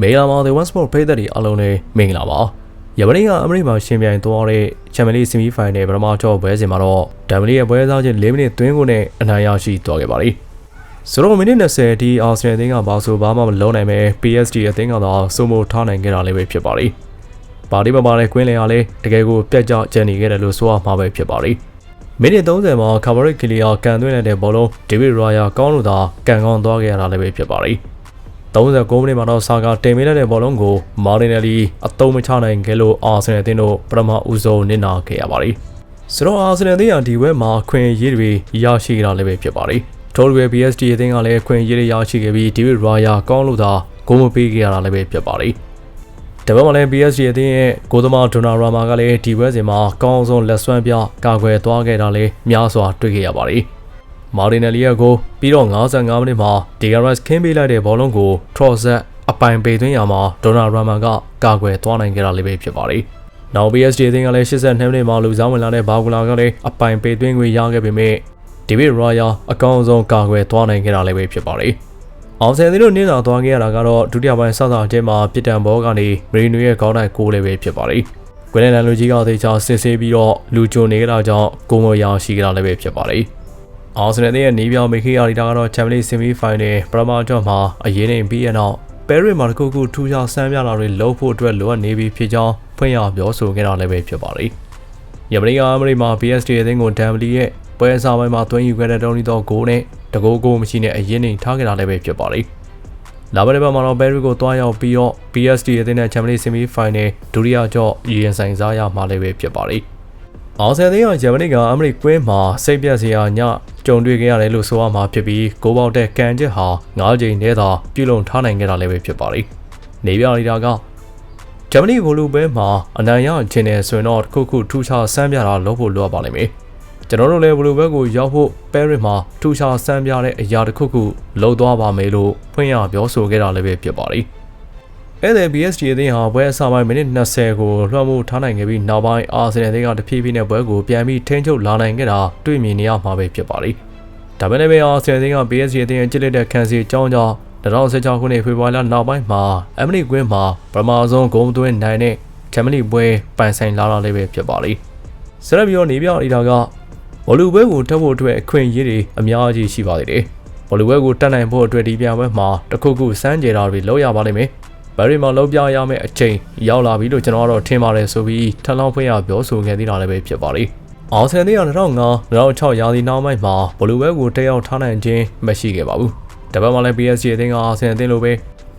မေလာမာ The One Sport ဖိသက်တွေအလုံးနဲ့မင်္ဂလာပါ။ယမနေ့ကအမေရိကန်ရှင်ပြိုင်သွားတဲ့ချန်ပီယံလိဆီမီဖိုင်နယ်ပထမချော့ပွဲစဉ်မှာတော့ဒမ်ဘလီရဲ့ပွဲစားချင်း၄မိနစ်သွင်းကိုနဲ့အနိုင်ရရှိသွားခဲ့ပါလိမ့်။ဆိုတော့မိနစ်20ဒီအာဆင်နယ်အသင်းကဘာဆိုဘာမှမလုံးနိုင်ပဲ PSG အသင်းကတော့စုံမိုထားနိုင်ခဲ့တာလည်းပဲဖြစ်ပါလိမ့်။ပါတီမပါတဲ့ကွင်းလင်ကလည်းတကယ်ကိုပြတ်ကျကျန်နေခဲ့တယ်လို့ဆိုရမှာပဲဖြစ်ပါလိမ့်။မိနစ်30မှာကာဗရစ်ကလီယာကန်သွင်းလိုက်တဲ့ဘောလုံးဒေးဗစ်ရာယာကောင်းလို့သာကန်ကောင်းသွားခဲ့ရတာလည်းပဲဖြစ်ပါလိမ့်။ 39မိနစ်မှာတော့ဆာကာတင်ပေးလိုက်တဲ့ဘောလုံးကိုမာတင်နယ်လီအသုံးမချနိုင်ခဲ့လို့အာဆင်နယ်အသင်းတို့ပထမဦးဆုံးနစ်နာခဲ့ရပါတယ်။ဆိုတော့အာဆင်နယ်အသင်းကဒီဘက်မှာခွင့်ရေးတွေရရှိကြတာလည်းပဲဖြစ်ပါတယ်။ထို့လိုပဲ PSG အသင်းကလည်းခွင့်ရေးတွေရရှိခဲ့ပြီးဒီဗစ်ရာယာကောင်းလို့သာဂိုးမပေးခဲ့ရတာလည်းပဲဖြစ်ပါတယ်။တပတ်မှလည်း PSG အသင်းရဲ့ဂိုးသမားဒိုနာရာမာကလည်းဒီဘက်စဉ်မှာကောင်းဆုံးလက်စွမ်းပြကာကွယ်သွားခဲ့တာလည်းများစွာတွေ့ခဲ့ရပါတယ်။ မာရီနယ်လီယာကိုပြီးတော့55မိနစ်မှာဒီဂရက်စ်ခင်းပေးလိုက်တဲ့ဘောလုံးကိုထရော့ဇက်အပိုင်ပေသွင်းရမှာဒေါနာရာမန်ကကာကွယ်သွားနိုင်ခဲ့တာလေးပဲဖြစ်ပါတယ်။နောက် PSG အသင်းကလည်း82မိနစ်မှာလူစားဝင်လာတဲ့ဘာဂူလာကလည်းအပိုင်ပေသွင်းခွင့်ရခဲ့ပေမဲ့ဒီဗစ်ရာယာအကောင်းဆုံးကာကွယ်သွားနိုင်ခဲ့တာလည်းပဲဖြစ်ပါတယ်။အောင်ဆယ်သင်းတို့နင်းလာသွားခဲ့ရတာကတော့ဒုတိယပိုင်းဆောက်တာအတင်းမှာပြစ်ဒဏ်ဘောကနေမရီနိုရဲ့ခေါင်းတိုင်ကိုလည်းပဲဖြစ်ပါတယ်။ကွင်းလန်လူကြီးကသေချာစစ်ဆေးပြီးတော့လူကြုံနေကြတာကြောင့်ကိုမရရှိကြတာလည်းပဲဖြစ်ပါတယ်။ အာဆင်နယ်ရဲ့နီးပြောင်မေခေယာရီတာကတော့ချန်ပီယံလိဆီမီဖိုင်နယ်ပရမာကျော့မှာအရေးနေပြီးရနောက်ပဲရစ်မှာတခုခုထူးခြားဆန်းပြလာတွေလှုပ်ဖို့အတွက်လိုအပ်နေပြီဖြစ်ကြောင်းဖွင့်ရပြောဆိုခဲ့တာလည်းပဲဖြစ်ပါလိမ့်။ယမနီကအမရီမှာ PSG အသင်းကိုဒမ်ဘလီရဲ့ပွဲစားပိုင်းမှာသွင်းယူခဲ့တဲ့တောင်းနီတော့ဂိုးနဲ့တကိုးဂိုးမရှိနဲ့အရင်နေထားခဲ့တာလည်းပဲဖြစ်ပါလိမ့်။လာဘယ်ဘက်မှာတော့ဘယ်ရီကိုတွားရောက်ပြီးတော့ PSG အသင်းနဲ့ချန်ပီယံလိဆီမီဖိုင်နယ်ဒုတိယကျော့ရင်ဆိုင်စားရမှာလည်းပဲဖြစ်ပါလိမ့်။ အောင်ဆယ်သိန်းကဂျမနီကအမေရိကွင်းမှာစိတ်ပြက်စရာညကြုံတွေ့ခဲ့ရတယ်လို့ဆိုရမှာဖြစ်ပြီးကိုပေါက်တဲ့ကန်ချက်ဟာ9ချိန်တည်းသာပြုလုပ်ထားနိုင်ခဲ့တာလည်းပဲဖြစ်ပါလိမ့်။နေပြလီတာကဂျမနီဘိုလူပဲမှာအနိုင်ရခြင်းနဲ့ဆိုရင်တော့ခုခုထူးခြားစမ်းပြတာလုပ်ဖို့လိုအပ်ပါလိမ့်မယ်။ကျွန်တော်တို့လည်းဘိုလူဘက်ကိုရောက်ဖို့ပဲရစ်မှာထူးခြားစမ်းပြတဲ့အရာတစ်ခုခုလုပ်သွားပါမယ်လို့ဖွင့်ရပြောဆိုခဲ့တာလည်းပဲဖြစ်ပါလိမ့်။ ဧည့်သည် PSG အသင်းဟာပွဲအစပိုင်းမိနစ်20ကိုလွှမ်းမိုးထားနိုင်ခဲ့ပြီးနောက်ပိုင်းအာဆင်နယ်အသင်းကတဖြည်းဖြည်းနဲ့ပွဲကိုပြန်ပြီးထိန်းချုပ်လာနိုင်ခဲ့တာတွေ့မြင်နေရမှာပဲဖြစ်ပါလိမ့်။ဒါပေမဲ့လည်းအာဆင်နယ်အသင်းက PSG အသင်းရဲ့ကြစ်လက်တဲ့ခံစီအကြောင်းကြောင့်2016ခုနှစ်ဖေဖော်ဝါရီလနောက်ပိုင်းမှာအမနီကွင်းမှာပထမဆုံးဂုံးသွင်းနိုင်တဲ့ချန်ပီယံလိပွဲပိုင်ဆိုင်လာတာလည်းပဲဖြစ်ပါလိမ့်။ဆရက်ဘီယိုနေပြောင်းနေတာကဘောလူပွဲကိုတက်ဖို့အတွက်အခွင့်အရေးတွေအများကြီးရှိပါသေးတယ်။ဘောလူပွဲကိုတက်နိုင်ဖို့အတွက်ဒီပြပွဲမှာတခုခုစမ်းကြယ်တာတွေလုပ်ရပါလိမ့်မယ်။ ဘယ်ရီမှာလောက်ပြရမယ့်အချိန်ရောက်လာပြီလို့ကျွန်တော်ကတော့ထင်ပါတယ်ဆိုပြီးထပ်လောင်းဖွင့်ရပြောဆိုခဲ့သေးတာလည်းပဲဖြစ်ပါလိမ့်။အောင်ဆန်သေးက2005 2006ရာသီနောက်ပိုင်းမှာဘလူးဘဲကိုတက်ရောက်ထားနိုင်ခြင်းမရှိခဲ့ပါဘူး။တပတ်မှလည်း PSG အသင်းကအာဆန်အသင်းလိုပဲ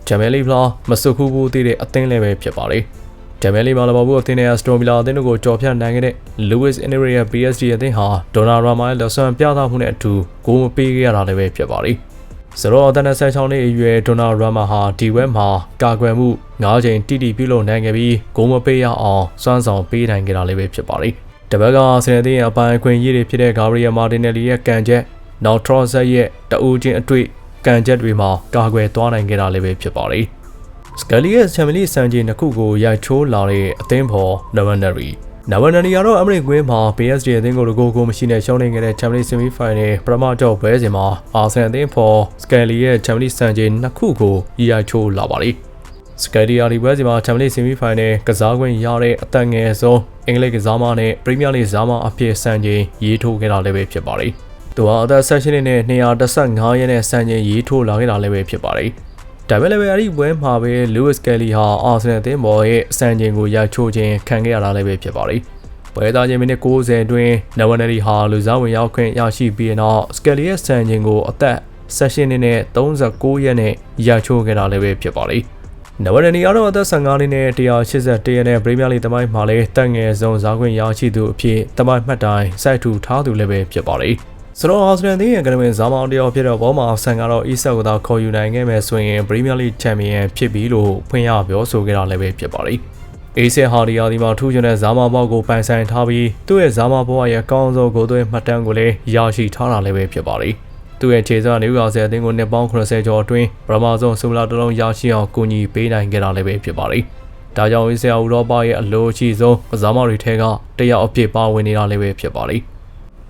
ဂျမ်မဲလီဖလာမဆုခုဘူးတည်တဲ့အသင်းလည်းပဲဖြစ်ပါလိမ့်။ဂျမ်မဲလီမှာလည်းဘောဘူးအသင်းနဲ့စတိုမီလာအသင်းတို့ကိုကြော်ဖြတ်နိုင်ခဲ့တဲ့ Lewis Enrique ရဲ့ PSG အသင်းဟာဒေါနာရာမာရဲ့လက်ဆွမ်းပြသမှုနဲ့အတူဂိုးမပေးခဲ့ရတာလည်းပဲဖြစ်ပါလိမ့်။ ဇရောတနက်16နှစ်အရွယ်ဒိုနာရာမာဟာဒီဝက်မှာကာကွယ်မှု9ချိန်တိတိပြုလုပ်နိုင်ခဲ့ပြီးဂိုးမပေးရအောင်စွမ်းဆောင်ပေးနိုင်ခဲ့တာလည်းပဲဖြစ်ပါလိမ့်။တပတ်ကစနေနေ့အပိုင်းခွင့်ရည်တွေဖြစ်တဲ့ဂါဘရီယယ်မာတင်နယ်လီရဲ့ကန်ချက်နောက်ထရော့ဆက်ရဲ့တအူးချင်းအတွေ့ကန်ချက်တွေမှာကာကွယ်သွားနိုင်ခဲ့တာလည်းပဲဖြစ်ပါလိမ့်။စကလီရဲ့ချန်ပီယံလိစံချိန်တစ်ခုကိုရိုက်ချိုးလာတဲ့အသင်းဖော်နဝန်နရီ နဝနနီကတော့အမရိကွင်းမှာ PSG အသင်းကိုလိုကိုကိုမရှိနဲ့ရှုံးနေခဲ့တဲ့ Champions League Semi-Final ပထမကြော့ပွဲစဉ်မှာအာဆန်အသင်းဖော် Skelly ရဲ့ Champions League စံချိန်နှစ်ခုကိုရီယာချိုးလာပါလိမ့်။ Skelly ရာဒီပွဲစဉ်မှာ Champions League Semi-Final ကစားခွင့်ရတဲ့အသက်ငယ်ဆုံးအင်္ဂလိပ်ကစားမနဲ့ Premier League ကစားမအဖြစ်စံချိန်ရေးထိုးခဲ့တာလည်းပဲဖြစ်ပါလိမ့်။သူဟာအသက်16နှစ်နဲ့215ရက်နဲ့စံချိန်ရေးထိုးလာခဲ့တာလည်းပဲဖြစ်ပါလိမ့်။ ဒါပေမဲ့လည်းအဲ့ဒီပွဲမှာပဲ Lewis Kelly ဟာအာဆင်နယ်အသင်းပေါ်ရဲ့အစံချိန်ကိုရချိုးခြင်းခံခဲ့ရတာလည်းပဲဖြစ်ပါလိမ့်။ပွဲသားချင်းမိနစ်90အတွင်းနဝနယ်လီဟာလူစားဝင်ရောက်ခွင့်ရရှိပြီးနောက် Skelly ရဲ့စံချိန်ကိုအသက်16နှစ်နဲ့39ရက်နဲ့ရချိုးခဲ့တာလည်းပဲဖြစ်ပါလိမ့်။နဝနယ်လီကတော့အသက်15နှစ်နဲ့181ရက်နဲ့ပရီးမီးယားလိတမိုင်းမှာလည်းတက်ငယ်ဆုံးဇာခွင့်ရရှိသူအဖြစ်တမိုင်းမှတ်တိုင်စိုက်ထူထားသူလည်းပဲဖြစ်ပါလိမ့်။ ဆိုတော့အာဆင်နယ်ရဲ့ကနမင်ဇာမောင်တယောက်ဖြစ်တော့ဘောမှာဆန်ကတော့အီဆက်ကိုသာခေါ်ယူနိုင်ခဲ့မယ်ဆိုရင်ပရီးမီးယားလိချန်ပီယံဖြစ်ပြီလို့ဖွင့်ရပြောဆိုခဲ့တာလည်းပဲဖြစ်ပါလိမ့်။အေးဆယ်ဟာဒီယာဒီမှာထူးချွန်တဲ့ဇာမာဘောက်ကိုပိုင်ဆိုင်ထားပြီးသူ့ရဲ့ဇာမာဘောက်ရဲ့အကောင်းဆုံးကိုသွင်းမှတ်တမ်းကိုလည်းရရှိထားတာလည်းပဲဖြစ်ပါလိမ့်။သူ့ရဲ့ခြေစွမ်းနယူကာဆယ်အသင်းကိုနှစ်ပေါင်း80ကျော်အတွင်းပထမဆုံးဆူလာတလုံးရရှိအောင်ကူညီပေးနိုင်ခဲ့တာလည်းပဲဖြစ်ပါလိမ့်။ဒါကြောင့်အေးဆယ်ဥရောပရဲ့အလိုအရှိဆုံးကစားမတွေထဲကတယောက်အဖြစ်ပါဝင်နေတာလည်းပဲဖြစ်ပါလိမ့်။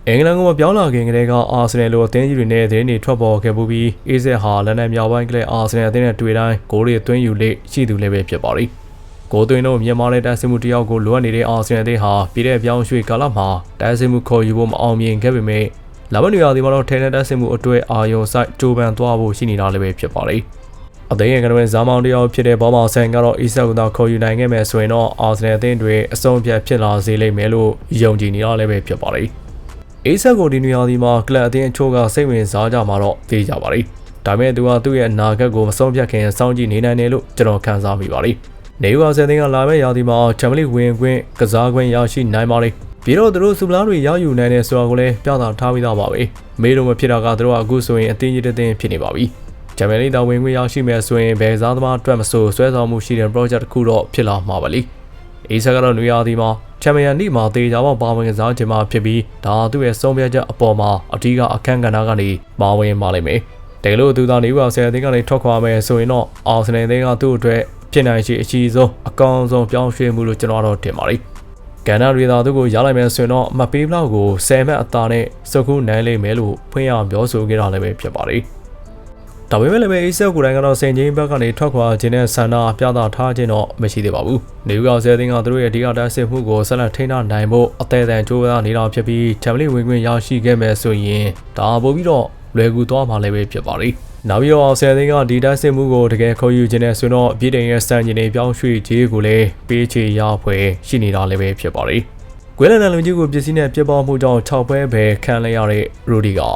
အင်္ဂလန်ကမပြောင်းလာခင်ကတည်းကအာဆင်နယ်လိုအသင်းကြီးတွေနဲ့သတင်းတွေထွက်ပေါ်ခဲ့ပူပြီးအေးဆက်ဟာလန်ဒန်မြောက်ပိုင်းကလေးအာဆင်နယ်အသင်းနဲ့တွေ့တိုင်းဂိုးတွေသွင်းယူလေ့ရှိသူလည်းပဲဖြစ်ပါသည်။ဂိုးသွင်းတော့မြန်မာနဲ့တိုက်စစ်မှုတယောက်ကိုလိုအပ်နေတဲ့အာဆင်နယ်အသင်းဟာပြည်တဲ့ပြောင်းရွှေ့ကာလမှာတိုက်စစ်မှုခေါ်ယူဖို့မအောင်မြင်ခဲ့ပေမဲ့လာမနွေရာသီမှာတော့ထဲနဲ့တိုက်စစ်မှုအတွက်အာယုံဆိုင်ကြိုးပမ်းသွားဖို့ရှိနေတာလည်းပဲဖြစ်ပါသည်။အသိငယ်ကနဝင်ဇာမောင်တယောက်ဖြစ်တဲ့ဘောမောင်ဆန်ကတော့အီဆက်ကိုသာခေါ်ယူနိုင်ခဲ့မယ်ဆိုရင်တော့အာဆင်နယ်အသင်းတွေအဆုံးအဖြတ်ဖြစ်လာစေလိမ့်မယ်လို့ယုံကြည်နေရလည်းပဲဖြစ်ပါတယ်။ အေးဆက်ကိုဒီနေရာဒီမှာကလပ်အသင်းအချို့ကစိတ်ဝင်စားကြမှာတော့သိကြပါတယ်။ဒါပေမဲ့သူကသူ့ရဲ့အနာဂတ်ကိုမဆုံးဖြတ်ခင်စောင့်ကြည့်နေနိုင်တယ်လို့ကျွန်တော်ခန်းစားမိပါတယ်။နေဦးအဆယ်အသင်းကလာမယ့်ရာသီမှာချန်ပီယံလိဝင်ခွင့်ကစားခွင့်ရရှိနိုင်ပါလိမ့်။ပြီးတော့သူတို့စူပလာတွေရယူနိုင်တယ်ဆိုတာကိုလည်းပြသထားပြီးသားပါပဲ။မေးလို့မဖြစ်တာကသူတို့ကအခုဆိုရင်အသင်းကြီးတစ်သင်းဖြစ်နေပါပြီ။ဂျမန်လီတာဝင်ခွင့်ရရှိမယ်ဆိုရင်ဘယ်စားသမားအတွက်မဆိုဆွဲဆောင်မှုရှိတဲ့ project တစ်ခုတော့ဖြစ်လာမှာပါလိ။ အေးဆက်ကတော့နွေရာသီမှာချန်ပီယံလိမှာတေချာပေါပါဝင်ကစားခြင်းမှာဖြစ်ပြီးဒါသူ့ရဲ့ဆုံးဖြတ်ချက်အပေါ်မှာအထူးကအခန်းကဏ္ဍကနေပါဝင်ပါလိမ့်မယ်။တကယ်လို့သူသာနေဦးအောင်ဆယ်အသင်းကနေထွက်ခွာမယ်ဆိုရင်တော့အာဆင်နယ်အသင်းကသူ့အတွက်ဖြစ်နိုင်ရှိအရှိဆုံးအကောင်းဆုံးပြောင်းရွှေ့မှုလို့ကျွန်တော်တော့ထင်ပါတယ်။ကန်နာရီသာသူ့ကိုရလိုက်မယ်ဆိုရင်တော့မပေးဘလောက်ကို10မှတ်အသာနဲ့စုခုနိုင်လိမ့်မယ်လို့ဖွင့်ရပြောဆိုခဲ့တာလည်းပဲဖြစ်ပါတယ်။ ဒါပေမဲ့လည်းပဲအေးဆက်ကိုယ်တိုင်ကတော့စင်ချင်းဘက်ကနေထွက်ခွာခြင်းနဲ့ဆန္ဒပြသထားခြင်းတော့မရှိသေးပါဘူး။နေဦးကောင်ဆယ်သိန်းကသူတို့ရဲ့အဓိကတိုက်စစ်မှုကိုဆက်လက်ထိန်းထားနိုင်ဖို့အသေးအံကြိုးပမ်းနေတာဖြစ်ပြီးချန်ပီယံဝင်ခွင့်ရရှိခဲ့မယ်ဆိုရင်ဒါပို့ပြီးတော့လွယ်ကူသွားမှာလည်းပဲဖြစ်ပါတယ်။နောက်ပြီးတော့ဆယ်သိန်းကဒီတိုက်စစ်မှုကိုတကယ်ခေါ်ယူခြင်းနဲ့ဆိုတော့အပြည့်တင်ရဲ့စံကျင်တွေပြောင်းရွှေ့ခြင်းကိုလည်းပေးချေရဖွယ်ရှိနေတာလည်းပဲဖြစ်ပါတယ်။ကွဲလန်နန်လူကြီးကိုပစ္စည်းနဲ့ပြစ်ပေါမှုကြောင့်6ပွဲပဲခံလိုက်ရတဲ့ရိုဒီဂါ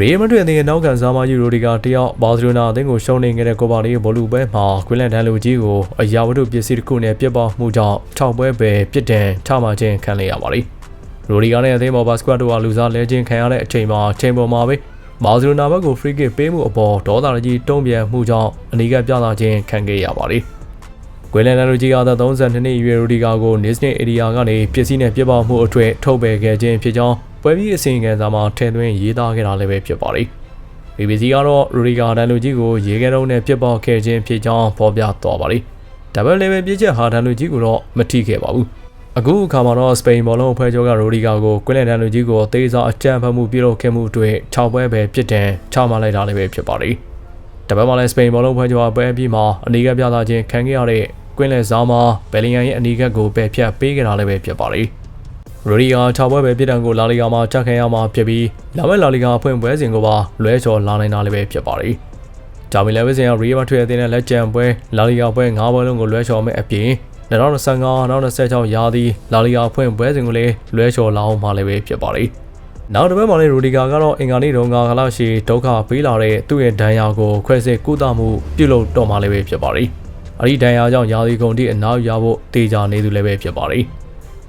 ရီမက်ဒရစ်အသင်းရဲ့နောက်ခံစားမကြီးရိုဒီဂါတယောက်ဘာစီလိုနာအသင်းကိုရှုံးနေခဲ့တဲ့ကိုပါလီဘောလူပွဲမှာကွဲလန်ဒန်လူကြီးကိုအရာဝတ္ထုပစ္စည်းတစ်ခုနဲ့ပြစ်ပေါမှုကြောင့်6ပွဲပဲပြစ်ဒဏ်ချမှတ်ခြင်းခံလိုက်ရပါလိမ့်ရိုဒီဂါနဲ့အသင်းပေါ်ဘာစကွတ်တို့ကလူစားလဲခြင်းခံရတဲ့အချိန်မှာချိန်ပေါ်မှာပဲဘာစီလိုနာဘက်ကို free kick ပေးမှုအပေါ်ဒေါသကြီးတုံ့ပြန်မှုကြောင့်အနီးကပ်ပြသခြင်းခံခဲ့ရပါလိမ့်ကွေလန်နန်လူကြီးကသာ32နှစ်အရွယ်ရိုဒီဂါကိုနစ်စနစ်အေရီယာကနေပစ္စည်းနဲ့ပြစ်ပေါမှုအထွေထုတ်ပယ်ခဲ့ခြင်းဖြစ်ကြောင်း ပွဲပြီးအစီရင်ခံစာမှာထည့်သွင်းရေးသားခဲ့တာလည်းပဲဖြစ်ပါတယ်။ BBC ကတော့ရိုဒီဂါဒန်လူကြီးကိုရေခဲတုံးနဲ့ပြစ်ပေါခဲ့ခြင်းဖြစ်ကြောင်းဖော်ပြသွားပါတယ်။ double level ပြစ်ချက်ဟာဒန်လူကြီးကိုတော့မထိခဲ့ပါဘူး။အခုအခါမှာတော့စပိန်ဘောလုံးအဖွဲ့ချုပ်ကရိုဒီဂါကိုကွင်းလန်ဒန်လူကြီးကိုအသေးစားအကြမ်းဖက်မှုပြုလုပ်ခဲ့မှုအတွက်6ပွဲပဲပြစ်ဒဏ်ချမှတ်လိုက်တာလည်းပဲဖြစ်ပါတယ်။တပတ်မှလည်းစပိန်ဘောလုံးဖွဲ့ချုပ်အပွဲအပြီးမှာအနီးကပ်ပြသခြင်းခံခဲ့ရတဲ့ကွင်းလက်စားမှာဘယ်လီယန်ရဲ့အနီးကပ်ကိုပယ်ဖြတ်ပေးခဲ့တာလည်းပဲဖြစ်ပါတယ်။ ရိုဒီယာ6ပွဲပဲပြည်တံကိုလာလီဂါမှာချက်ခံရမှာဖြစ်ပြီးလာမယ့်လာလီဂါအဖွင့်ပွဲစဉ်ကိုပါလွဲချော်လာနိုင်တာလည်းပဲဖြစ်ပါတယ်။ဂျာမီလယ်ဝစ်စင်ကရီယယ်မက်ဒရစ်အသင်းနဲ့လက်ကျန်ပွဲလာလီဂါပွဲ9ပွဲလုံးကိုလွဲချော်မဲ့အပြင်2025-2026ရာသီလာလီဂါဖွင့်ပွဲစဉ်ကိုလည်းလွဲချော်လာအောင်မှာလည်းပဲဖြစ်ပါတယ်။နောက်တစ်ပတ်မှာလည်းရိုဒီဂါကတော့အင်္ဂါနေ့တုန်းကခလာရှိဒုက္ခပေးလာတဲ့သူ့ရဲ့ဒဏ်ရာကိုခွဲစစ်ကုသမှုပြုလုပ်တော့မှာလည်းပဲဖြစ်ပါတယ်။အဲဒီဒဏ်ရာကြောင့်ရာသီကုန်တိအနားယူရဖို့တေချာနေသူလည်းပဲဖြစ်ပါတယ်။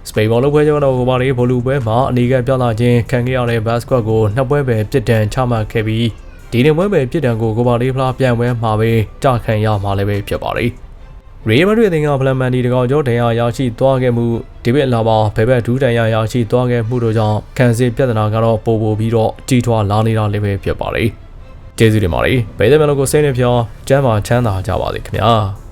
စပိန်ဘောလုံးပွဲကျောင်းတော်ကိုပါလေဘောလူပွဲမှာအနေကပြသခြင်းခံခဲ့ရတဲ့ဘတ်စကွတ်ကိုနှစ်ပွဲပဲပြစ်ဒဏ်ချမှတ်ခဲ့ပြီးဒီနေ့ပွဲပဲပြစ်ဒဏ်ကိုကိုပါလေဖလားပြန်ပွဲမှာပဲကြခံရမှာလည်းပဲဖြစ်ပါတယ်။ရေမက်ဒရစ်အသင်းကဖလန်မန်ဒီတကောင်ကျော်ဒဏ်ရာရရှိသွားခဲ့မှုဒီဘက်လာပါဘယ်ဘက်ဒူးဒဏ်ရာရရှိသွားခဲ့မှုတို့ကြောင့်ခံစစ်ပြဿနာကတော့ပိုပိုပြီးတော့ကြီးထွားလာနေတာလည်းပဲဖြစ်ပါတယ်။ကျေးဇူးတင်ပါတယ်။ဗေဒမြန်လို့ကိုစိတ်နဲ့ပြောကျမ်းပါချမ်းသာကြပါစေခင်ဗျာ။